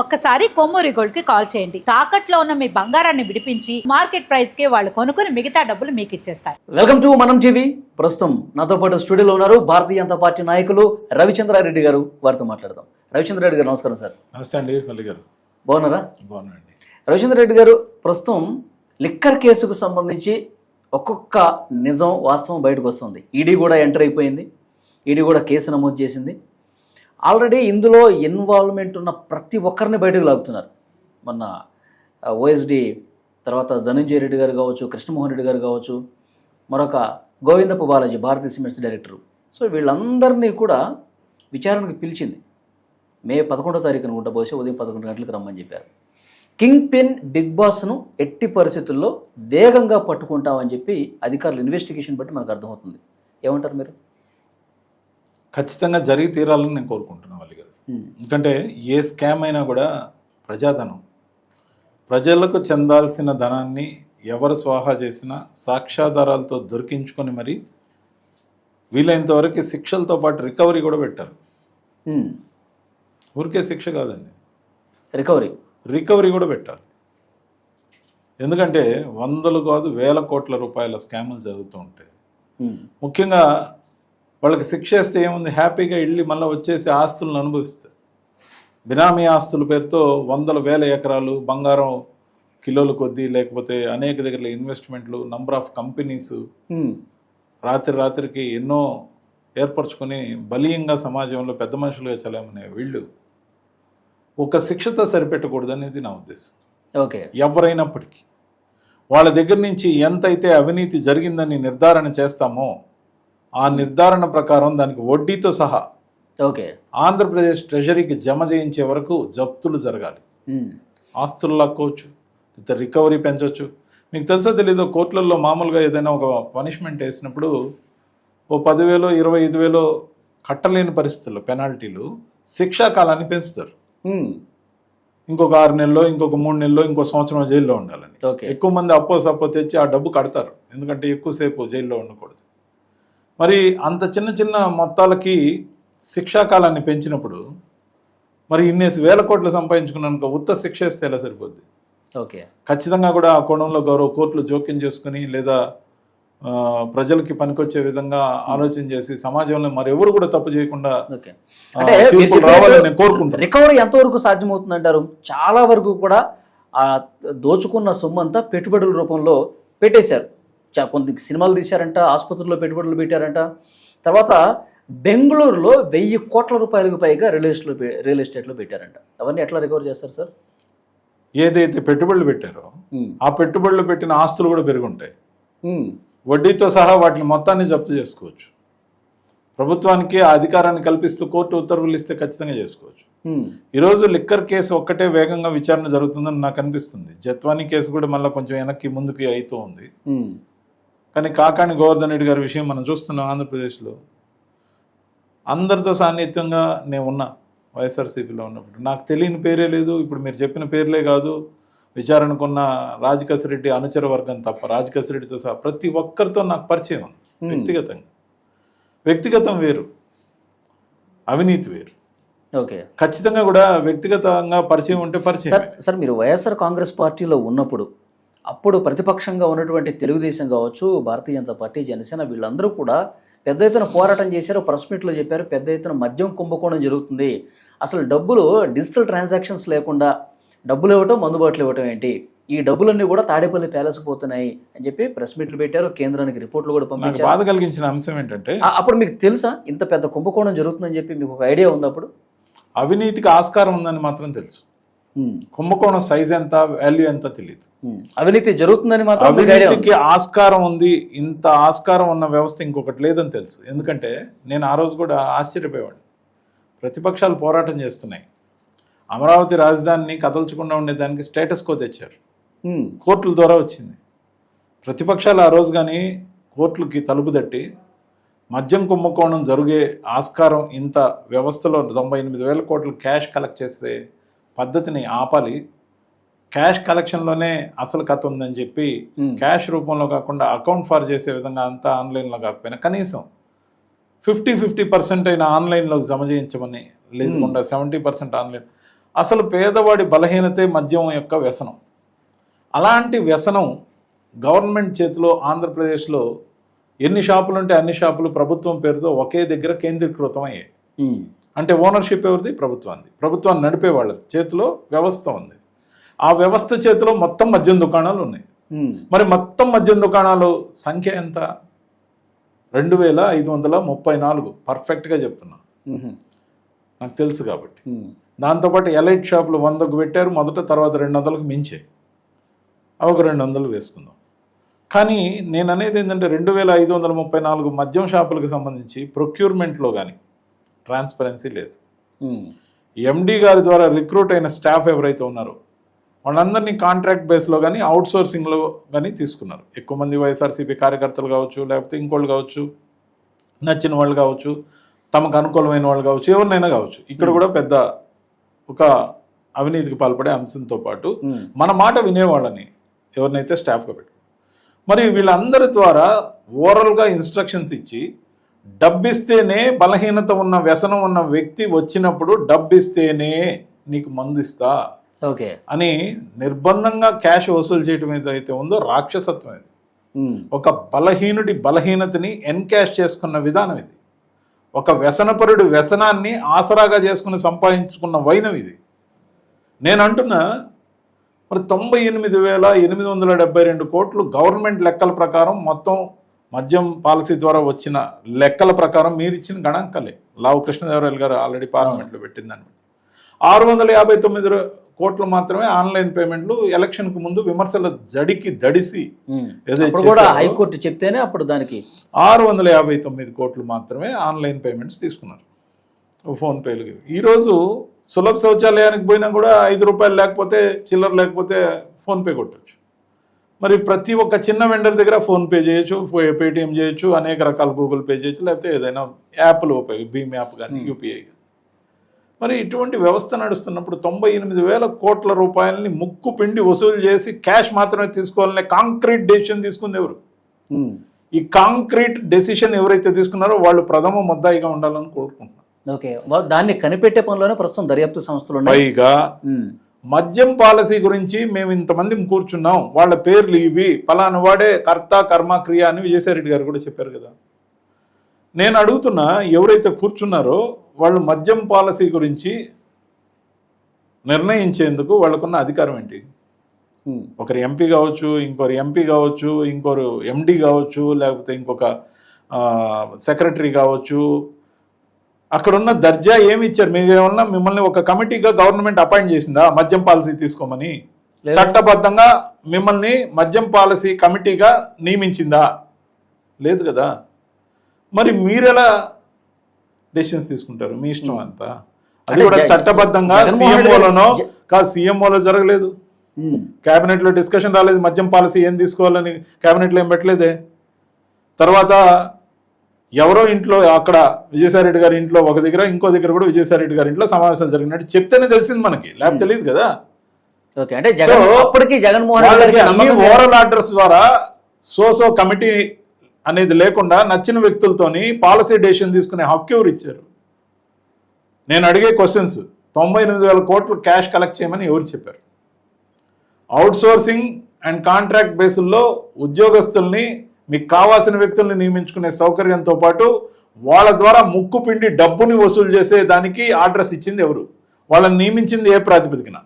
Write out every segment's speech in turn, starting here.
ఒక్కసారి కొమ్మూరి గోల్డ్కి కాల్ చేయండి. తాకట్లో ఉన్న మీ బంగారాన్ని విడిపించి మార్కెట్ ప్రైస్కి వాళ్ళు కొనుక్కుని మిగతా డబ్బులు మీకు ఇచ్చేస్తారు. Welcome to Manam TV. ప్రస్తుతం నాతో పాటు స్టూడియోలో ఉన్నారు భారతీయ జనతా పార్టీ నాయకులు రవిచంద్రారెడ్డి గారు. వారితో మాట్లాడదాం. రవిచంద్రారెడ్డి గారు నమస్కారం సార్. నమస్తే అండి మల్లి గారు. బాగున్నారా? బాగున్నాండి రవిచంద్రారెడ్డి గారు ప్రస్తుతం లిక్కర్ కేసుకు సంబంధించి ఒక్కొక్క నిజం వాస్తవం బయటకు వస్తుంది. ఈడీ కూడా ఎంటర్ అయిపోయింది. ఈడీ కూడా కేసు నమోదు చేసింది. ఆల్రెడీ ఇందులో ఇన్వాల్వ్మెంట్ ఉన్న ప్రతి ఒక్కరిని బయటకు లాగుతున్నారు. మొన్న ఓఎస్డి తర్వాత ధనంజయ రెడ్డి గారు కావచ్చు కృష్ణమోహన్ రెడ్డి గారు కావచ్చు మరొక Govindappa Balaji Bharatiya cements director. So వీళ్ళందరినీ కూడా విచారణకు పిలిచింది. మే పదకొండో తారీఖు అనుకుంటా బహుశా ఉదయం పదకొండు గంటలకు రమ్మని చెప్పారు. కింగ్ పిన్ బిగ్ బాస్ను ఎట్టి పరిస్థితుల్లో వేగంగా పట్టుకుంటామని చెప్పి అధికారులు ఇన్వెస్టిగేషన్ బట్టి మనకు అర్థమవుతుంది. ఏమంటారు మీరు? ఖచ్చితంగా జరిగి తీరాలని నేను కోరుకుంటున్నాను మల్లి గారు. ఎందుకంటే ఏ స్కామ్ అయినా కూడా ప్రజాధనం. ప్రజలకు చెందాల్సిన ధనాన్ని ఎవరు స్వాహా చేసినా సాక్ష్యాధారాలతో దొరికించుకొని మరి వీలైనంత వరకు శిక్షలతో పాటు రికవరీ కూడా పెట్టారు. ఊరికే శిక్ష కాదండి. రికవరీ. రికవరీ కూడా పెట్టాలి ఎందుకంటే వందలు కాదు వేల కోట్ల రూపాయల స్కాములు జరుగుతూ ఉంటాయి. ముఖ్యంగా వాళ్ళకి శిక్ష వేస్తే ఏముంది? హ్యాపీగా వెళ్ళి మళ్ళీ వచ్చేసి ఆస్తులను అనుభవిస్తారు. బినామీ ఆస్తుల పేరుతో వందల వేల ఎకరాలు బంగారం కిలోల కొద్దీ లేకపోతే అనేక దగ్గర ఇన్వెస్ట్మెంట్లు నంబర్ ఆఫ్ కంపెనీస్. రాత్రి రాత్రికి ఎన్నో ఏర్పరచుకొని బలీయంగా సమాజంలో పెద్ద మనుషులుగా చలామనే వీళ్ళు ఒక శిక్షతో సరిపెట్టకూడదు అనేది నా ఉద్దేశం. ఓకే. ఎవరైనప్పటికీ వాళ్ళ దగ్గర నుంచి ఎంతైతే అవినీతి జరిగిందని నిర్ధారణ చేస్తామో ఆ నిర్ధారణ ప్రకారం దానికి వడ్డీతో సహా ఓకే. ఆంధ్రప్రదేశ్ ట్రెజరీకి జమ చేయించే వరకు జప్తులు జరగాలి. హ్మ్. ఆస్తులు లాక్కోవచ్చు రికవరీ పెంచవచ్చు మీకు తెలుసో తెలీదో కోర్టులలో మామూలుగా ఏదైనా ఒక పనిష్మెంట్ వేసినప్పుడు ఓ పదివేలో ఇరవై ఐదు వేలో కట్టలేని పరిస్థితుల్లో పెనాల్టీలు శిక్షా కాలాన్ని పెంచుతారు. హ్మ్. ఇంకొక ఆరు నెలలో ఇంకొక మూడు నెలలో ఇంకో సంవత్సరం జైల్లో ఉండాలని. ఓకే ఎక్కువ మంది అప్పో సప్పో తెచ్చి ఆ డబ్బు కడతారు. ఎందుకంటే ఎక్కువసేపు జైల్లో ఉండకూడదు. మరి అంత చిన్న చిన్న మొత్తాలకి శిక్షాకాలాన్ని పెంచినప్పుడు మరి ఇన్నేసి వేల కోట్లు సంపాదించుకున్నాక ఉత్త శిక్ష ఇస్తే ఎలా సరిపోద్ది? ఓకే. ఖచ్చితంగా కూడా ఆ కోణంలో గౌరవ కోర్టులు జోక్యం చేసుకుని లేదా ప్రజలకి పనికొచ్చే విధంగా ఆలోచన చేసి సమాజంలో మరి ఎవరు కూడా తప్పు చేయకుండా రికవరీ ఎంతవరకు సాధ్యమవుతుంది అంటారు చాలా వరకు కూడా ఆ దోచుకున్న సొమ్ము అంతా పెట్టుబడుల రూపంలో పెట్టేశారు. కొంత సినిమాలు తీశారంట ఆసుపత్రుల్లో పెట్టుబడులు పెట్టారంట. తర్వాత బెంగళూరులో వెయ్యి కోట్ల రూపాయలకు పైగా రియల్ ఎస్టేట్లో రియల్ ఎస్టేట్లో పెట్టారంట. అవన్నీ ఎట్లా రికవర్ చేస్తారు సార్? ఏదైతే పెట్టుబడులు పెట్టారో ఆ పెట్టుబడులు పెట్టిన ఆస్తులు కూడా పెరుగుంటాయి. వడ్డీతో సహా వాటిని మొత్తాన్ని జప్తు చేసుకోవచ్చు. ప్రభుత్వానికి ఆ అధికారాన్ని కల్పిస్తూ కోర్టు ఉత్తర్వులు ఇస్తే ఖచ్చితంగా చేసుకోవచ్చు. ఈరోజు లిక్కర్ కేసు ఒక్కటే వేగంగా విచారణ జరుగుతుందని నాకు అనిపిస్తుంది. జత్వానీ కేసు కూడా మళ్ళీ కొంచెం వెనక్కి ముందుకి అవుతూ ఉంది కానీ కాకాని గోవర్ధన్ రెడ్డి గారి విషయం మనం చూస్తున్నాం ఆంధ్రప్రదేశ్లో. అందరితో సాన్నిహిత్యంగా నేను ఉన్నా వైఎస్ఆర్సీపీలో ఉన్నప్పుడు. నాకు తెలియని పేరే లేదు ఇప్పుడు మీరు చెప్పిన పేర్లే కాదు. విచారణకున్న రాజకసిరెడ్డి అనుచర వర్గం తప్ప రాజకసిరెడ్డితో సహా ప్రతి ఒక్కరితో నాకు పరిచయం ఉంది వ్యక్తిగతంగా. వ్యక్తిగతం వేరు అవినీతి వేరు. ఓకే. ఖచ్చితంగా కూడా వ్యక్తిగతంగా పరిచయం ఉంటే పరిచయం సార్ మీరు వైఎస్ఆర్ కాంగ్రెస్ పార్టీలో ఉన్నప్పుడు అప్పుడు ప్రతిపక్షంగా ఉన్నటువంటి తెలుగుదేశం కావచ్చు భారతీయ జనతా పార్టీ జనసేన వీళ్ళందరూ కూడా పెద్ద ఎత్తున పోరాటం చేశారు ప్రెస్ మీట్లో చెప్పారు పెద్ద ఎత్తున మద్యం కుంభకోణం జరుగుతుంది. అసలు డబ్బులు డిజిటల్ ట్రాన్సాక్షన్స్ లేకుండా డబ్బులు ఇవ్వటం మందుబాట్లు ఇవ్వటం ఏంటి? ఈ డబ్బులన్నీ కూడా తాడేపల్లి ప్యాలెస్కి పోతున్నాయి అని చెప్పి ప్రెస్ మీట్లు పెట్టారు కేంద్రానికి రిపోర్ట్లు కూడా పంపించారు. బాధ కలిగించిన అంశం ఏంటంటే అప్పుడు మీకు తెలుసా? ఇంత పెద్ద కుంభకోణం జరుగుతుందని చెప్పి మీకు ఒక ఐడియా ఉంది అప్పుడు? అవినీతికి ఆస్కారం ఉందని మాత్రం తెలుసు. కుంభకోణం సైజ్ ఎంత వాల్యూ ఎంత తెలియదు ఉమ్. అవినీతి జరుగుతుందని మాత్రం. అవినీతికి ఆస్కారం ఉంది ఇంత ఆస్కారం ఉన్న వ్యవస్థ ఇంకొకటి లేదని తెలుసు. ఎందుకంటే నేను ఆ రోజు కూడా ఆశ్చర్యపోయేవాడు ప్రతిపక్షాలు పోరాటం చేస్తున్నాయి. అమరావతి రాజధానిని కదల్చకుండా ఉండేదానికి స్టేటస్ కో తెచ్చారు. ఉమ్, కోర్టుల ద్వారా వచ్చింది. ప్రతిపక్షాలు ఆ రోజు కానీ కోర్టులకి తలుపు తట్టి మద్యం కుంభకోణం జరిగే ఆస్కారం ఇంత వ్యవస్థలో తొంభై ఎనిమిది వేల కోట్లు క్యాష్ కలెక్ట్ చేసే పద్ధతిని ఆపాలి. క్యాష్ కలెక్షన్లోనే అసలు కథ ఉందని చెప్పి. క్యాష్ రూపంలో కాకుండా అకౌంట్ ఫార్ చేసే విధంగా అంతా ఆన్లైన్లో కాకపోయినా కనీసం ఫిఫ్టీ ఫిఫ్టీ పర్సెంట్ అయినా ఆన్లైన్లో జమ చేయించమని లేకుండా సెవెంటీ పర్సెంట్ ఆన్లైన్. అసలు పేదవాడి బలహీనతే మద్యం యొక్క వ్యసనం. అలాంటి వ్యసనం గవర్నమెంట్ చేతిలో ఆంధ్రప్రదేశ్లో ఎన్ని షాపులు ఉంటే అన్ని షాపులు ప్రభుత్వం పేరుతో ఒకే దగ్గర కేంద్రీకృతం అయ్యాయి అంటే ఓనర్షిప్ ఎవరిది? ప్రభుత్వాన్ని ప్రభుత్వాన్ని నడిపే వాళ్ళ చేతిలో వ్యవస్థ ఉంది. ఆ వ్యవస్థ చేతిలో మొత్తం మద్యం దుకాణాలు ఉన్నాయి. మరి మొత్తం మద్యం దుకాణాలు సంఖ్య ఎంత? రెండు వేల ఐదు వందల ముప్పై నాలుగు. పర్ఫెక్ట్గా చెప్తున్నా. నాకు తెలుసు కాబట్టి. దాంతోపాటు ఎలైట్ షాపులు వందకు పెట్టారు. మొదట తర్వాత రెండు వందలకు మించాయి అవి ఒక రెండు వందలు వేసుకుందాం. కానీ నేను అనేది ఏంటంటే రెండు వేల ఐదు వందల ముప్పై నాలుగు మద్యం షాపులకు సంబంధించి ప్రొక్యూర్మెంట్లో కానీ ట్రాన్స్పరెన్సీ లేదు. ఎండి గారి ద్వారా రిక్రూట్ అయిన స్టాఫ్ ఎవరైతే ఉన్నారో వాళ్ళందరినీ కాంట్రాక్ట్ బేస్లో కానీ అవుట్ సోర్సింగ్లో కానీ తీసుకున్నారు. ఎక్కువ మంది వైఎస్ఆర్సీపీ కార్యకర్తలు కావచ్చు లేకపోతే ఇంకోళ్ళు కావచ్చు నచ్చిన వాళ్ళు కావచ్చు తమకు అనుకూలమైన వాళ్ళు కావచ్చు ఎవరినైనా కావచ్చు. ఇక్కడ కూడా పెద్ద ఒక అవినీతికి పాల్పడే అంశంతో పాటు ఉమ్, మన మాట వినేవాళ్ళని ఎవరినైతే స్టాఫ్గా పెట్టు మరి వీళ్ళందరి ద్వారా ఓరల్గా ఇన్స్ట్రక్షన్స్ ఇచ్చి డబ్బిస్తేనే బలహీనత ఉన్న వ్యసనం ఉన్న వ్యక్తి వచ్చినప్పుడు డబ్బిస్తేనే నీకు మందు ఇస్తా ఓకే. అని నిర్బంధంగా క్యాష్ వసూలు చేయటం ఏదైతే ఉందో రాక్షసత్వం ఇది. ఉమ్, ఒక బలహీనుడి బలహీనతని ఎన్కాష్ చేసుకున్న విధానం ఇది. ఒక వ్యసనపరుడి వ్యసనాన్ని ఆసరాగా చేసుకుని సంపాదించుకున్న వైనం ఇది. నేను అంటున్నా మరి తొంభై ఎనిమిది వేల ఎనిమిది వందల డెబ్బై రెండు కోట్లు గవర్నమెంట్ లెక్కల ప్రకారం మొత్తం మద్యం పాలసీ ద్వారా వచ్చిన లెక్కల ప్రకారం మీరు ఇచ్చిన గణాంకాలే. లావు కృష్ణదేవరాయలు గారు ఆల్రెడీ పార్లమెంట్లో పెట్టిందని ఆరు వందల యాభై తొమ్మిది కోట్లు మాత్రమే ఆన్లైన్ పేమెంట్లు ఎలక్షన్కు ముందు విమర్శల జడికి దడిసి హైకోర్టు చెప్తేనే అప్పుడు దానికి ఆరు వందల యాభై తొమ్మిది కోట్లు మాత్రమే ఆన్లైన్ పేమెంట్స్ తీసుకున్నారు. ఫోన్పేలు ఈరోజు సులభ శౌచాలయానికి పోయినా కూడా ఐదు రూపాయలు లేకపోతే చిల్లర లేకపోతే ఫోన్పే కొట్టచ్చు. మరి ప్రతి ఒక్క చిన్న వెండర్ దగ్గర ఫోన్పే చేయొచ్చు పేటిఎం చేయొచ్చు అనేక రకాల గూగుల్ పే చేయొచ్చు లేకపోతే ఏదైనా యాప్లు ఉపయోగ భీమ్ యాప్ కానీ యూపీఐ కానీ మరి ఇటువంటి వ్యవస్థ నడుస్తున్నప్పుడు తొంభై ఎనిమిది వేల కోట్ల రూపాయలని ముక్కు పిండి వసూలు చేసి క్యాష్ మాత్రమే తీసుకోవాలనే కాంక్రీట్ డెసిషన్ తీసుకుంది ఎవరు? ఈ కాంక్రీట్ డెసిషన్ ఎవరైతే తీసుకున్నారో వాళ్ళు ప్రథమ ముద్దాయిగా ఉండాలని కోరుకుంటున్నారు ఓకే. దాన్ని కనిపెట్టే పనిలోనే ప్రస్తుతం దర్యాప్తు సంస్థలు ఉన్నాయి. పైగా మద్యం పాలసీ గురించి మేము ఇంతమంది కూర్చున్నాం. వాళ్ళ పేర్లు ఇవి. పలానా వాడే కర్త కర్మ క్రియ అని విజయసాయిరెడ్డి గారు కూడా చెప్పారు కదా. నేను అడుగుతున్నా ఎవరైతే కూర్చున్నారో వాళ్ళు మద్యం పాలసీ గురించి నిర్ణయించేందుకు వాళ్ళకున్న అధికారం ఏంటి? ఒకరు ఎంపీ కావచ్చు ఇంకొకరు ఎంపీ కావచ్చు ఇంకొకరు ఎండి కావచ్చు లేకపోతే ఇంకొక సెక్రటరీ కావచ్చు అక్కడున్న దర్జా ఏమి ఇచ్చారు? మీకు ఏమన్నా మిమ్మల్ని ఒక కమిటీగా గవర్నమెంట్ అపాయింట్ చేసిందా? మద్యం పాలసీ తీసుకోమని. చట్టబద్ధంగా మిమ్మల్ని మద్యం పాలసీ కమిటీగా నియమించిందా? లేదు కదా. మరి మీరెలా డెసిషన్స్ తీసుకుంటారు? మీ ఇష్టం అంతా? అది కూడా చట్టబద్ధంగా సీఎంఓలోనో కాదు సీఎంఓలో జరగలేదు. ఉమ్, కేబినెట్లో డిస్కషన్ రాలేదు మద్యం పాలసీ ఏం తీసుకోవాలని కేబినెట్లో ఏం పెట్టలేదే? తర్వాత ఎవరో ఇంట్లో అక్కడ విజయసాయిరెడ్డి గారి ఇంట్లో ఒక దగ్గర ఇంకో దగ్గర కూడా విజయసాయిరెడ్డి గారి ఇంట్లో సమావేశాలు జరిగినట్టు చెప్తేనే తెలిసింది మనకి. లేకపోతే తెలియదు కదా. ఓకే అంటే జగన్ So, అప్పటికి జగన్మోహన్ రెడ్డి వాళ్ళకి గారికి అన్ని నమ్మకం ఓరల్ ఆర్డర్స్ ద్వారా సో సో కమిటీ అనేది లేకుండా నచ్చిన వ్యక్తులతోని పాలసీ డెసిషన్ తీసుకునే హక్కు ఎవరు ఇచ్చారు? నేను అడిగే క్వశ్చన్స్ తొంభై ఎనిమిది వేల కోట్లు క్యాష్ కలెక్ట్ చేయమని ఎవరు చెప్పారు? అవుట్ సోర్సింగ్ అండ్ కాంట్రాక్ట్ బేసుల్లో ఉద్యోగస్తుల్ని మీకు కావాల్సిన వ్యక్తుల్ని నియమించుకునే సౌకర్యంతో పాటు వాళ్ళ ద్వారా ముక్కు పిండి డబ్బుని వసూలు చేసే దానికి ఆర్డర్స్ ఇచ్చింది ఎవరు? వాళ్ళని నియమించింది ఏ ప్రాతిపదికన?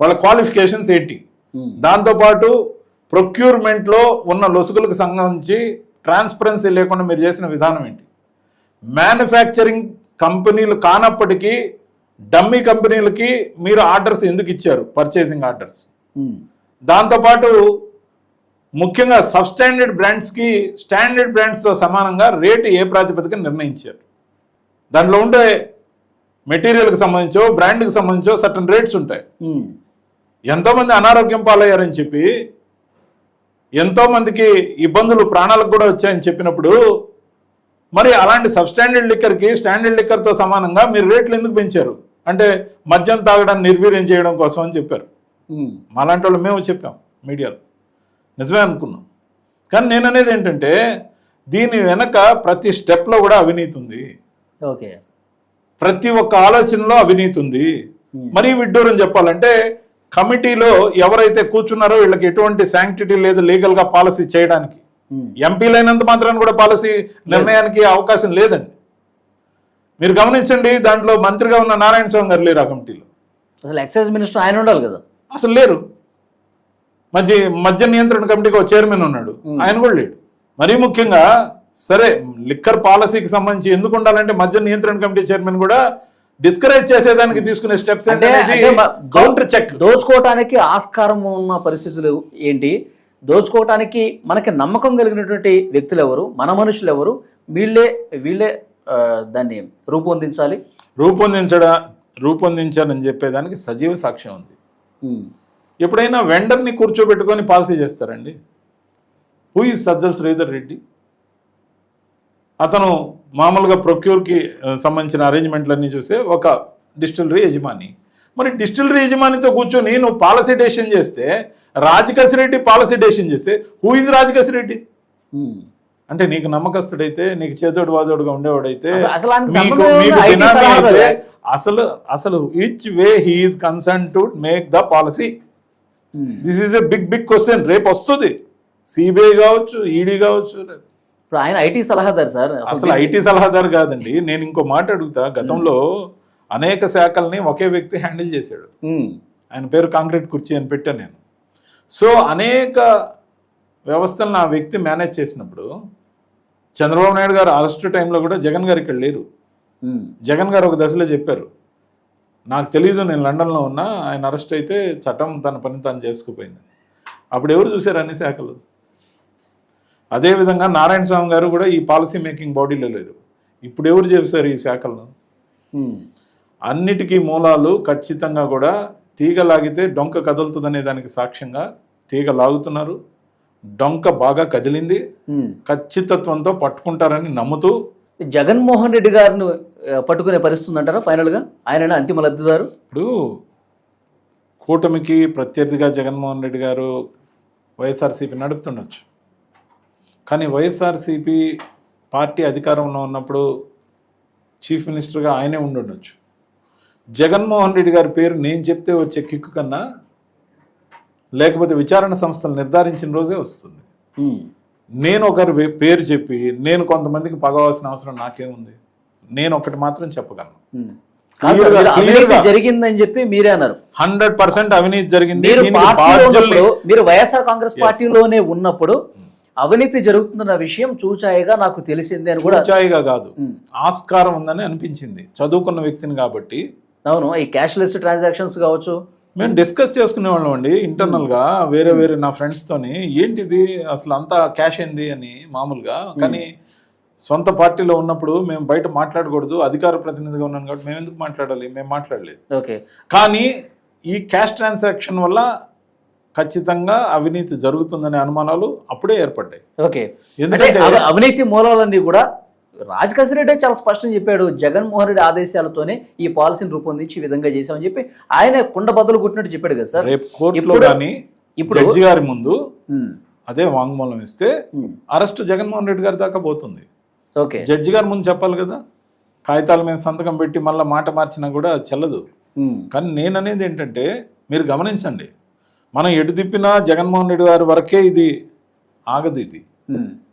వాళ్ళ క్వాలిఫికేషన్స్ ఏంటి? ఉమ్, దాంతోపాటు ప్రొక్యూర్మెంట్లో ఉన్న లొసుగులకు సంబంధించి ట్రాన్స్పరెన్సీ లేకుండా మీరు చేసిన విధానం ఏంటి? మ్యానుఫ్యాక్చరింగ్ కంపెనీలు కానప్పటికీ డమ్మీ కంపెనీలకి మీరు ఆర్డర్స్ ఎందుకు ఇచ్చారు? పర్చేసింగ్ ఆర్డర్స్ దాంతోపాటు ముఖ్యంగా సబ్స్టాండర్డ్ బ్రాండ్స్కి స్టాండర్డ్ బ్రాండ్స్తో సమానంగా రేటు ఏ ప్రాతిపదికన నిర్ణయించారు? దాంట్లో ఉండే మెటీరియల్కి సంబంధించో బ్రాండ్కి సంబంధించో సర్టన్ రేట్స్ ఉంటాయి. ఎంతోమంది అనారోగ్యం పాలయ్యారని చెప్పి ఎంతోమందికి ఇబ్బందులు ప్రాణాలకు కూడా వచ్చాయని చెప్పినప్పుడు మరి అలాంటి సబ్స్టాండర్డ్ లిక్కర్కి స్టాండర్డ్ లిక్కర్తో సమానంగా మీరు రేట్లు ఎందుకు పెంచారు? అంటే మద్యం తాగడాన్ని నిర్వీర్యం చేయడం కోసం అని చెప్పారు. మాలాంటి వాళ్ళు మేము చెప్పాం మీడియాలో. నిజమే అనుకున్నాం. కానీ నేను అనేది ఏంటంటే దీని వెనక ప్రతి స్టెప్లో కూడా అవినీతి ఉంది. ఓకే. ప్రతి ఒక్క ఆలోచనలో అవినీతి ఉంది. మరీ విడ్డూరం చెప్పాలంటే కమిటీలో ఎవరైతే కూర్చున్నారో వీళ్ళకి ఎటువంటి శాంక్టిటీ లేదు లీగల్గా పాలసీ చేయడానికి. ఉమ్. ఎంపీలైనంత మాత్రాన్ని కూడా పాలసీ నిర్ణయానికి అవకాశం లేదండి. మీరు గమనించండి దాంట్లో మంత్రిగా ఉన్న నారాయణ స్వామి గారు లేరు ఆ కమిటీలో. అసలు ఎక్సైజ్ మినిస్టర్ ఆయన ఉండాలి కదా. అసలు లేరు. మధ్య మద్య నియంత్రణ కమిటీకి ఒక చైర్మన్ ఉన్నాడు. ఆయన కూడా లేడు. మరీ ముఖ్యంగా సరే లిక్కర్ పాలసీకి సంబంధించి ఎందుకు ఉండాలంటే మద్య నియంత్రణ కమిటీ చైర్మన్ కూడా డిస్కరేజ్ చేసేదానికి తీసుకునే స్టెప్స్ కౌంటర్ చెక్ దోచుకోవటానికి ఆస్కారం ఉన్న పరిస్థితులు ఏంటి? దోచుకోవటానికి మనకి నమ్మకం కలిగినటువంటి వ్యక్తులు ఎవరు? మన మనుషులు ఎవరు? వీళ్ళే వీళ్ళే దాన్ని రూపొందించాలి. రూపొందించడ రూపొందించాలని చెప్పేదానికి సజీవ సాక్ష్యం ఉంది. ఎప్పుడైనా వెండర్ని కూర్చోబెట్టుకొని పాలసీ చేస్తారండి. హూ ఈ సజ్జల్ శ్రీధర్ రెడ్డి అతను మామూలుగా ప్రొక్యూర్కి సంబంధించిన అరేంజ్మెంట్లన్నీ చూస్తే ఒక డిస్టిలరీ యజమాని. మరి డిస్టిలరీ యజమానితో కూర్చొని నువ్వు పాలసీ డెసిషన్ చేస్తే రాజకసి రెడ్డి పాలసీ డెసిషన్ చేస్తే హూ ఇస్ రాజకసి రెడ్డి? ఉమ్. అంటే నీకు నమ్మకస్తుడైతే నీకు చేదోడు వాదోడుగా ఉండేవాడైతే అసలు- అసలు which way he is concern to make the policy. This is a big big question రేపు వస్తుంది. సిబిఐ కావచ్చు ఈడీ కావచ్చు. ఇప్పుడు ఆయన ఐటీ సలహాదారు సార్. అసలు ఐటీ సలహాదారు కాదండి. నేను ఇంకో మాట అడుగుతా. గతంలో అనేక శాఖల్ని ఒకే వ్యక్తి హ్యాండిల్ చేశాడు. ఉమ్. ఆయన పేరు కాంక్రీట్ కుర్చీ అని పెట్టాను నేను. సో అనేక వ్యవస్థలను ఆ వ్యక్తి మేనేజ్ చేసినప్పుడు చంద్రబాబు నాయుడు గారు అరెస్ట్ టైంలో కూడా జగన్ గారు ఇక్కడ లేరు. జగన్ గారు ఒక దశలో చెప్పారు. నాకు తెలియదు నేను లండన్లో ఉన్నా ఆయన అరెస్ట్ అయితే చట్టం తన పని తాను చేసుకుపోయింది. అప్పుడు ఎవరు చూశారు అన్ని శాఖలు? అదేవిధంగా నారాయణ స్వామి గారు కూడా ఈ పాలసీ మేకింగ్ బాడీలో లేరు. ఇప్పుడు ఎవరు చేశారు ఈ శాఖలను. అన్నిటికీ మూలాలు ఖచ్చితంగా కూడా తీగ లాగితే డొంక కదులుతుందనే దానికి సాక్ష్యంగా తీగ లాగుతున్నారు. డొంక బాగా కదిలింది. ఖచ్చితత్వంతో పట్టుకుంటారని నమ్ముతూ జగన్మోహన్ రెడ్డి గారిని పట్టుకునే పరిస్థితి ఉందంటారా? ఫైనల్గా? ఆయన అంతిమ లబ్ధిదారు? ఇప్పుడు కూటమికి ప్రత్యర్థిగా జగన్మోహన్ రెడ్డి గారు వైఎస్ఆర్సీపీ నడుపుతుండొచ్చు. కానీ వైఎస్ఆర్సీపీ పార్టీ అధికారంలో ఉన్నప్పుడు చీఫ్ మినిస్టర్గా ఆయనే ఉండుండొచ్చు. జగన్మోహన్ రెడ్డి గారి పేరు నేను చెప్తే వచ్చే కిక్కు కన్నా లేకపోతే విచారణ సంస్థలు నిర్ధారించిన రోజే వస్తుంది. నేను ఒకరి పేరు చెప్పి నేను కొంతమందికి పగవాల్సిన అవసరం నాకేముంది? నేను ఒకటి మాత్రం చెప్పగలను. అవినీతి. జరిగిందని చెప్పి మీరే అన్నారు. హండ్రెడ్ పర్సెంట్ అవినీతి జరిగింది. మీరు వైఎస్ఆర్ కాంగ్రెస్ పార్టీలోనే ఉన్నప్పుడు అవినీతి జరుగుతున్న విషయం చూచాయిగా నాకు తెలిసింది అని కూడా చూచాయిగా కాదు. ఉమ్. ఆస్కారం ఉందని అనిపించింది. చదువుకున్న వ్యక్తిని కాబట్టి. అవును ఈ క్యాష్లెస్ ట్రాన్సాక్షన్స్ కావచ్చు. మేము డిస్కస్ చేసుకునే వాళ్ళం అండి ఇంటర్నల్గా వేరే వేరే నా ఫ్రెండ్స్ తోని. ఏంటిది? అసలు అంతా క్యాష్ ఏంది అని మామూలుగా. కానీ సొంత పార్టీలో ఉన్నప్పుడు మేము బయట మాట్లాడకూడదు అధికార ప్రతినిధిగా ఉన్నాను కాబట్టి మేము ఎందుకు మాట్లాడాలి? మేము మాట్లాడలేదు. ఓకే. కానీ ఈ క్యాష్ ట్రాన్సాక్షన్ వల్ల ఖచ్చితంగా అవినీతి జరుగుతుందనే అనుమానాలు అప్పుడే ఏర్పడ్డాయి. ఓకే. ఎందుకంటే అవి- అవినీతి మూలాలన్నీ కూడా రాజకేశ్ రెడ్డి చాలా స్పష్టం చెప్పాడు. జగన్మోహన్ రెడ్డి ఆదేశాలతోనే ఈ పాలసీని రూపొందించి ఈ విధంగా చేశామని చెప్పి ఆయన కుండ బదులు కొట్టినట్టు చెప్పాడు కదా సార్. రేపు కోర్టులో కానీ ఇప్పుడు- జడ్జి గారి ముందు అదే వాంగ్మూలం ఇస్తే అరెస్ట్ జగన్మోహన్ రెడ్డి గారి దాకా పోతుంది. ఓకే. జడ్జి గారి ముందు చెప్పాలి కదా? కాగితాల మీద సంతకం పెట్టి మళ్ళీ మాట మార్చినా కూడా చెల్లదు. కానీ నేను అనేది ఏంటంటే మీరు గమనించండి. మనం ఎటు తిప్పినా జగన్మోహన్ రెడ్డి గారి వరకే ఇది ఆగదు ఇది.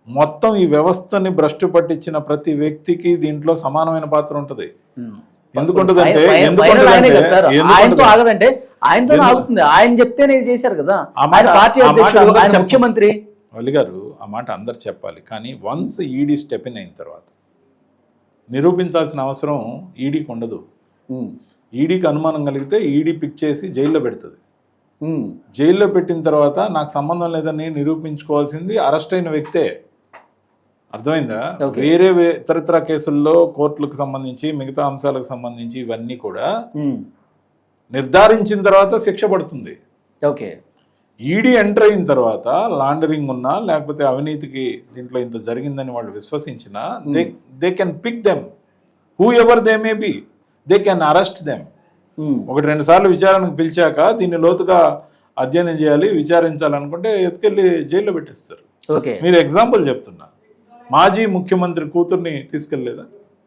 మొత్తం ఈ వ్యవస్థని భ్రష్టు పట్టించిన ప్రతి వ్యక్తికి దీంట్లో సమానమైన పాత్ర ఉంటుంది. ఎందుకుంటుందంటే ఎందుకుంటుందంటే- ఆయనతో ఆగదంటే ఆయనతో ఎందుకు- ఆగుతుంది. ఆయన చెప్తేనే చేశారు కదా. ఆయన పార్టీ అధ్యక్షుడు ముఖ్యమంత్రి. వల్లి గారు ఆ మాట అందరు చెప్పాలి. కానీ వన్స్ ఈడీ స్టెప్ ఇన్ అయిన తర్వాత నిరూపించాల్సిన అవసరం ఈడీకి ఉండదు. ఉమ్, ఈడీకి అనుమానం కలిగితే ఈడీ పిక్ చేసి జైల్లో పెడుతుంది. జైల్లో పెట్టిన తర్వాత నాకు సంబంధం లేదని నిరూపించుకోవాల్సింది అరెస్ట్ అయిన వ్యక్తే. అర్థమైందా. వేరే వే- ఇతరత్ర కేసుల్లో కోర్టులకు సంబంధించి మిగతా అంశాలకు సంబంధించి ఇవన్నీ కూడా నిర్ధారించిన తర్వాత శిక్ష పడుతుంది. ఓకే. ఈడీ ఎంటర్ అయిన తర్వాత లాండరింగ్ ఉన్నా లేకపోతే అవినీతికి దీంట్లో ఇంత జరిగిందని వాళ్ళు విశ్వసించినా they they can pick them whoever they may be they can arrest them ఒకటి రెండు సార్లు విచారణకు పిలిచాక దీన్ని లోతుగా అధ్యయనం చేయాలి విచారించాలనుకుంటే ఎత్తుకెళ్ళి జైల్లో పెట్టేస్తారు. ఓకే మీరు ఎగ్జాంపుల్ చెప్తున్నా. మాజీ ముఖ్యమంత్రి కూతుర్ని తీసుకెళ్ళలేదా?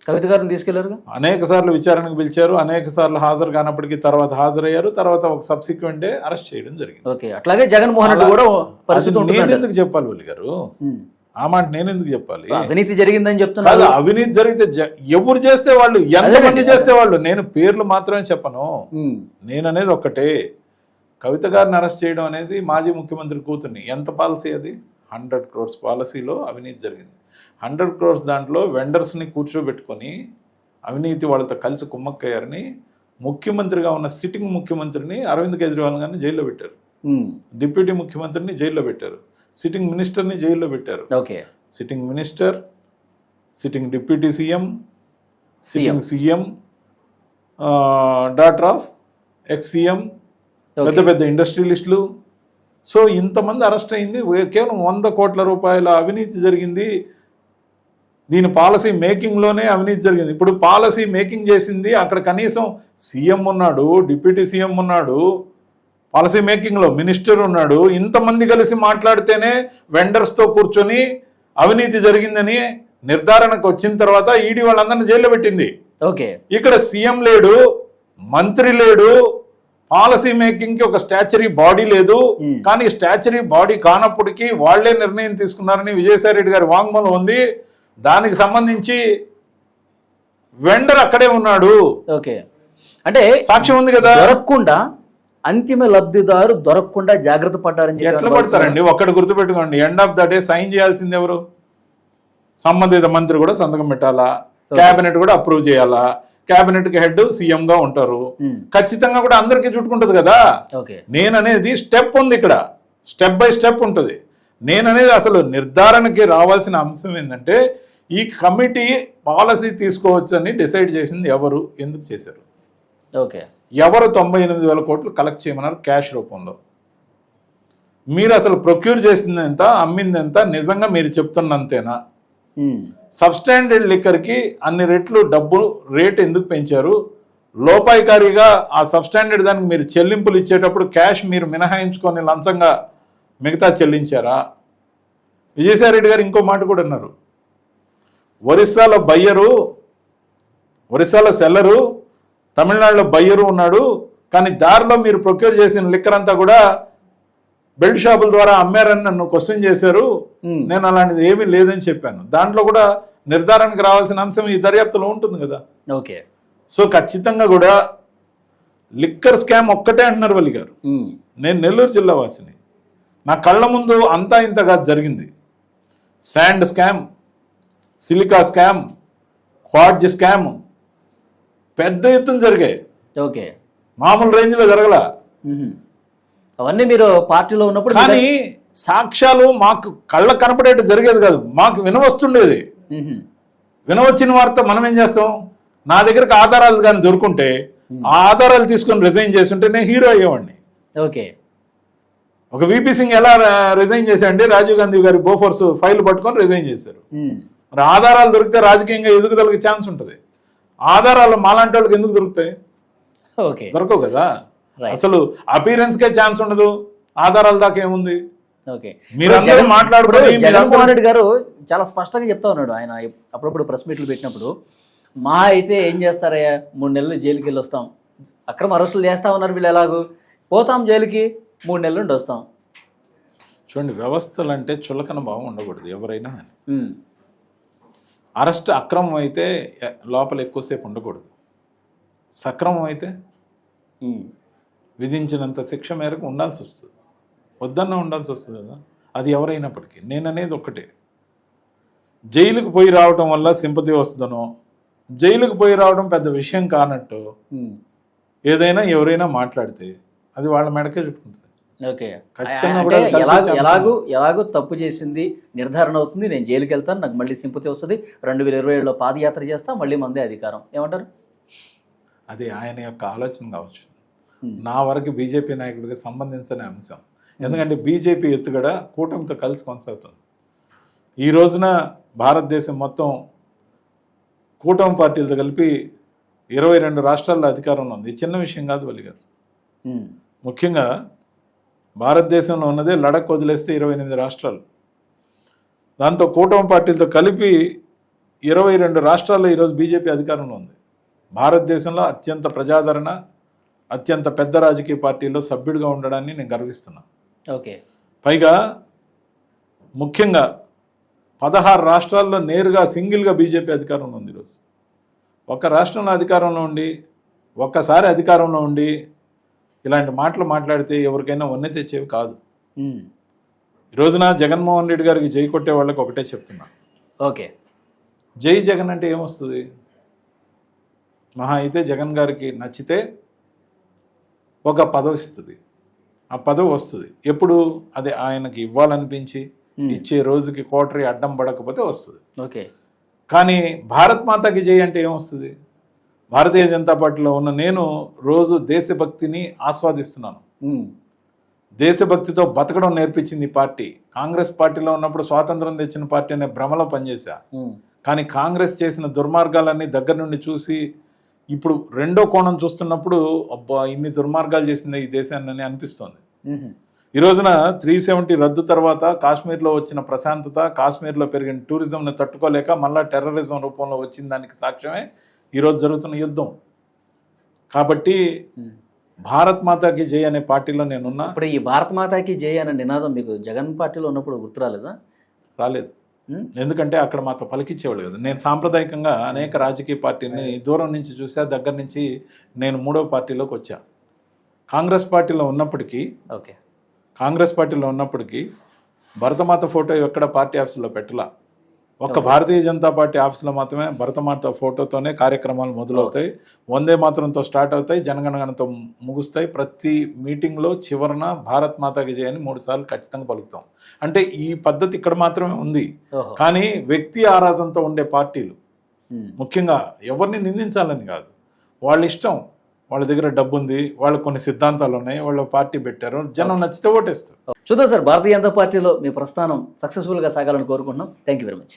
కవిత గారిని తీసుకెళ్ళారుగా? అనేక సార్లు విచారణకు పిలిచారు అనేక సార్లు హాజరు కానప్పటికీ తర్వాత హాజరయ్యారు తర్వాత ఒక సబ్సిక్వెంట్ డే అరెస్ట్ చేయడం జరిగింది. ఓకే అట్లాగే జగన్మోహన్ రెడ్డి కూడా పరిస్థితి నేను ఎందుకు చెప్పాలి వల్లి గారు? ఆ మాట నేను ఎందుకు చెప్పాలి అవినీతి జరిగిందని కాదు చెప్తున్నారు అవినీతి జరిగితే ఎవరు చేస్తే వాళ్ళు ఎంతమంది చేస్తే వాళ్ళు? నేను పేర్లు మాత్రమే చెప్పను. ఉమ్, నేను అనేది ఒక్కటే. కవిత గారిని అరెస్ట్ చేయడం అనేది మాజీ ముఖ్యమంత్రి కూతుర్ని. ఎంత పాలసీ అది? హండ్రెడ్ క్రోర్స్ పాలసీలో అవినీతి జరిగింది. హండ్రెడ్ క్రోర్స్ దాంట్లో వెండర్స్ని కూర్చోబెట్టుకొని అవినీతి వాళ్ళతో కలిసి కుమ్మక్కయ్యారని ముఖ్యమంత్రిగా ఉన్న సిట్టింగ్ ముఖ్యమంత్రిని అరవింద్ కేజ్రీవాల్ గారిని జైల్లో పెట్టారు. ఉమ్, డిప్యూటీ ముఖ్యమంత్రిని జైల్లో పెట్టారు. సిట్టింగ్ మినిస్టర్ని జైల్లో పెట్టారు. Okay. Sitting minister sitting deputy CM sitting CM. Daughter of ex CM పెద్ద పెద్ద ఇండస్ట్రియలిస్టులు. సో ఇంతమంది అరెస్ట్ అయింది. కేవలం వంద కోట్ల రూపాయల అవినీతి జరిగింది. దీని పాలసీ మేకింగ్లోనే అవినీతి జరిగింది. ఇప్పుడు పాలసీ మేకింగ్ చేసింది అక్కడ కనీసం సీఎం ఉన్నాడు డిప్యూటీ సీఎం ఉన్నాడు పాలసీ మేకింగ్లో మినిస్టర్ ఉన్నాడు ఇంతమంది కలిసి మాట్లాడితేనే వెండర్స్తో కూర్చొని అవినీతి జరిగిందని నిర్ధారణకు వచ్చిన తర్వాత ఈడీ వాళ్ళందరినీ జైల్లో పెట్టింది. ఓకే. ఇక్కడ సీఎం లేడు మంత్రి లేడు పాలసీ మేకింగ్కి ఒక స్టాచరీ బాడీ లేదు. కానీ స్టాచరీ బాడీ కానప్పటికీ వాళ్ళే నిర్ణయం తీసుకున్నారని విజయసాయి రెడ్డి గారి వాంగ్మూలం ఉంది. దానికి సంబంధించి వెండర్ అక్కడే ఉన్నాడు. ఓకే. అంటే సాక్ష్యం ఉంది కదా? దొరకకుండా అంతిమ లబ్ధిదారు దొరకకుండా జాగ్రత్త పడ్డారని ఎట్లా పడతారండి? ఒక్కటి గుర్తుపెట్టుకోండి. End of the day sign చేయాల్సింది ఎవరు? సంబంధిత మంత్రి కూడా సంతకం పెట్టాలా? కేబినెట్ కూడా అప్రూవ్ చేయాలా? కేబినెట్కి హెడ్ సీఎం గా ఉంటారు. ఖచ్చితంగా కూడా అందరికీ చుట్టుకుంటది కదా? నేననేది స్టెప్ ఉంది ఇక్కడ. స్టెప్ బై స్టెప్ ఉంటుంది. నేననేది అసలు నిర్ధారణకి రావాల్సిన అంశం ఏంటంటే ఈ కమిటీ పాలసీ తీసుకోవచ్చని డిసైడ్ చేసింది ఎవరు ఎందుకు చేశారు? ఓకే. ఎవరు తొంభై ఎనిమిది వేల కోట్లు కలెక్ట్ చేయమన్నారు క్యాష్ రూపంలో. మీరు అసలు ప్రొక్యూర్ చేసింది ఎంత అమ్మింది ఎంత నిజంగా మీరు చెప్తున్నంతేనా? సబ్స్టాండర్డ్ లిక్కర్కి అన్ని రెట్లు డబ్బు రేట్ ఎందుకు పెంచారు? లోపాయికారిగా ఆ సబ్స్టాండర్డ్ దానికి మీరు చెల్లింపులు ఇచ్చేటప్పుడు క్యాష్ మీరు మినహాయించుకొని లంచంగా మిగతా చెల్లించారా? విజయసాయి రెడ్డి గారు ఇంకో మాట కూడా అన్నారు. ఒరిస్సాలో బయ్యరు ఒరిస్సాలో సెల్లరు తమిళనాడులో బయ్యరు ఉన్నాడు. కానీ దారిలో మీరు ప్రొక్యూర్ చేసిన లిక్కర్ అంతా కూడా బెల్ట్ షాపుల ద్వారా అమ్మారని నన్ను క్వశ్చన్ చేశారు. నేను అలాంటిది ఏమీ లేదని చెప్పాను. దాంట్లో కూడా నిర్ధారణకు రావాల్సిన అంశం ఈ దర్యాప్తులో ఉంటుంది కదా. ఓకే. సో ఖచ్చితంగా కూడా లిక్కర్ స్కామ్ ఒక్కటే అంటున్నారు వల్లి గారు. నేను నెల్లూరు జిల్లా వాసిని. నా కళ్ళ ముందు అంతా ఇంతగా జరిగింది. Sand scam silica scam quartz scam పెద్ద ఎత్తున జరిగాయి. ఓకే. మామూలు రేంజ్లో జరగల. అవన్నీ మీరు పార్టీలో ఉన్నప్పుడు కానీ సాక్ష్యాలు మాకు కళ్ళ కనపడేట్టు జరిగేది కాదు. మాకు వినవస్తుండేది. వినవచ్చిన వార్త మనం ఏం చేస్తాం? నా దగ్గరకు ఆధారాలు కానీ దొరుకుంటే ఆ ఆధారాలు తీసుకొని రిజైన్ చేస్తుంటే నేను హీరో అయ్యేవాడిని. ఓకే. ఒక విపి సింగ్ ఎలా రిజైన్ చేశాడంటే రాజీవ్ గాంధీ గారి బోఫోర్స్ ఫైల్ పట్టుకొని రిజైన్ చేశారు. మరి ఆధారాలు దొరికితే రాజకీయంగా ఎదుగుదలకి ఛాన్స్ ఉంటుంది. ఆధారాలు మాలాంటి వాళ్ళకి ఎందుకు దొరుకుతాయి? ఓకే. దొరకవు కదా. అసలు appearance కే ఛాన్స్ ఉండదు. ఆధారాల దాకా ఏముంది? మీరందరూ మాట్లాడుకొని జగన్మోహన్ రెడ్డి గారు చాలా స్పష్టంగా చెప్తా ఉన్నాడు. ఆయన అప్పుడప్పుడు ప్రెస్ మీట్లు పెట్టినప్పుడు మా అయితే ఏం చేస్తారయ్యా? మూడు నెలలు జైలుకి వెళ్ళి వస్తాం. అక్రమ అరెస్టులు చేస్తా ఉన్నారు వీళ్ళు ఎలాగూ? పోతాం జైలుకి మూడు నెలల నుండి వస్తాం. చూడండి వ్యవస్థలు అంటే చులకన భావం ఉండకూడదు ఎవరైనా. అరెస్ట్ అక్రమం అయితే లోపల ఎక్కువసేపు ఉండకూడదు. సక్రమం అయితే విధించినంత శిక్ష మేరకు ఉండాల్సి వస్తుంది. వద్దన్నా ఉండాల్సి వస్తుంది కదా. అది ఎవరైనప్పటికీ. నేను అనేది ఒక్కటే. జైలుకు పోయి రావడం వల్ల సింపతి వస్తుందనో జైలుకు పోయి రావడం పెద్ద విషయం కానట్టు ఏదైనా ఎవరైనా మాట్లాడితే అది వాళ్ళ మెడకే చుట్టుకుంటుంది. ఓకే. ఎలాగో. ఎలాగో తప్పు చేసింది నిర్ధారణ అవుతుంది నేను జైలుకి వెళ్తాను నాకు మళ్ళీ సింపతి వస్తుంది రెండు వేల ఇరవై ఏడులో పాదయాత్ర చేస్తా మళ్ళీ మందే అధికారం. ఏమంటారు? అది ఆయన యొక్క ఆలోచన కావచ్చు. నా వరకు బీజేపీ నాయకుడికి సంబంధించిన అంశం. ఎందుకంటే బీజేపీ ఎత్తుగడ కూటమితో కలిసి కొనసాగుతుంది. ఈ రోజున భారతదేశం మొత్తం కూటమి పార్టీలతో కలిపి ఇరవై రెండు రాష్ట్రాల్లో అధికారంలో ఉంది. చిన్న విషయం కాదు వల్లి గారు. ముఖ్యంగా భారతదేశంలో ఉన్నదే లడక్ వదిలేస్తే ఇరవై ఎనిమిది రాష్ట్రాలు. దాంతో కూటమి పార్టీలతో కలిపి ఇరవై రెండు రాష్ట్రాల్లో ఈరోజు బీజేపీ అధికారంలో ఉంది. భారతదేశంలో అత్యంత ప్రజాదరణ అత్యంత పెద్ద రాజకీయ పార్టీలో సభ్యుడిగా ఉండడాన్ని నేను గర్విస్తున్నాను ఓకే. పైగా ముఖ్యంగా పదహారు రాష్ట్రాల్లో నేరుగా సింగిల్గా బీజేపీ అధికారంలో ఉంది ఈరోజు. ఒక రాష్ట్రంలో అధికారంలో ఉండి ఒక్కసారి అధికారంలో ఉండి ఇలాంటి మాటలు మాట్లాడితే ఎవరికైనా వన్నె తెచ్చేవి కాదు. ఈ రోజున జగన్మోహన్ రెడ్డి గారికి జై కొట్టే వాళ్ళకి ఒకటే చెప్తున్నా. ఓకే. జై జగన్ అంటే ఏమొస్తుంది? మహా అయితే జగన్ గారికి నచ్చితే ఒక పదవి ఇస్తుంది. ఆ పదవి వస్తుంది. ఎప్పుడు? అది ఆయనకి ఇవ్వాలనిపించి. ఇచ్చే రోజుకి కోటరీ అడ్డం పడకపోతే వస్తుంది. ఓకే. కానీ భారత్ మాతాకి జై అంటే ఏమొస్తుంది? భారతీయ జనతా పార్టీలో ఉన్న నేను రోజు దేశభక్తిని ఆస్వాదిస్తున్నాను. దేశభక్తితో బతకడం నేర్పించింది ఈ పార్టీ కాంగ్రెస్ పార్టీలో ఉన్నప్పుడు స్వాతంత్రం తెచ్చిన పార్టీ అనే భ్రమలో పనిచేశా. కానీ కాంగ్రెస్ చేసిన దుర్మార్గాలన్నీ దగ్గర నుండి చూసి ఇప్పుడు రెండో కోణం చూస్తున్నప్పుడు అబ్బా ఇన్ని దుర్మార్గాలు చేసింది ఈ దేశాన్ని అని అనిపిస్తోంది. ఈ రోజున త్రీ సెవెంటీ రద్దు తర్వాత కాశ్మీర్లో వచ్చిన ప్రశాంతత కాశ్మీర్లో పెరిగిన టూరిజంని తట్టుకోలేక మళ్ళా టెర్రరిజం రూపంలో వచ్చిన దానికి సాక్ష్యమే ఈరోజు జరుగుతున్న యుద్ధం. కాబట్టి. భారత్ మాతాకి జై అనే పార్టీలో నేనున్నా. ఇప్పుడు ఈ భారత మాతాకి జై అనే నినాదం మీకు జగన్ పార్టీలో ఉన్నప్పుడు గుర్తు రాలేదా? రాలేదు. ఎందుకంటే అక్కడ మాతో పలికించేవాళ్ళు కదా. నేను సాంప్రదాయకంగా అనేక రాజకీయ పార్టీని దూరం నుంచి చూసా దగ్గర నుంచి నేను మూడో పార్టీలోకి వచ్చా. కాంగ్రెస్ పార్టీలో ఉన్నప్పటికీ ఓకే. కాంగ్రెస్ పార్టీలో ఉన్నప్పటికీ భరతమాత ఫోటో ఎక్కడ పార్టీ ఆఫీసులో పెట్టలా. ఒక్క భారతీయ జనతా పార్టీ ఆఫీసులో మాత్రమే భరతమాత ఫోటోతోనే కార్యక్రమాలు మొదలవుతాయి. వందే మాతరంతో స్టార్ట్ అవుతాయి జనగణగణతో ముగుస్తాయి. ప్రతి మీటింగ్లో చివరన భారత్ మాతాకి జయ అని మూడు సార్లు ఖచ్చితంగా పలుకుతాం. అంటే ఈ పద్ధతి ఇక్కడ మాత్రమే ఉంది. కానీ వ్యక్తి ఆరాధనతో ఉండే పార్టీలు. ముఖ్యంగా ఎవరిని నిందించాలని కాదు. వాళ్ళ ఇష్టం వాళ్ళ దగ్గర డబ్బు ఉంది వాళ్ళకి కొన్ని సిద్ధాంతాలు ఉన్నాయి వాళ్ళ పార్టీ పెట్టారు జనం నచ్చితే ఓటేస్తారు. చూద్దాం సార్ భారతీయ జనతా పార్టీలో మీ ప్రస్థానం సక్సెస్ఫుల్గా సాగాలని కోరుకుంటున్నాం. Thank you very much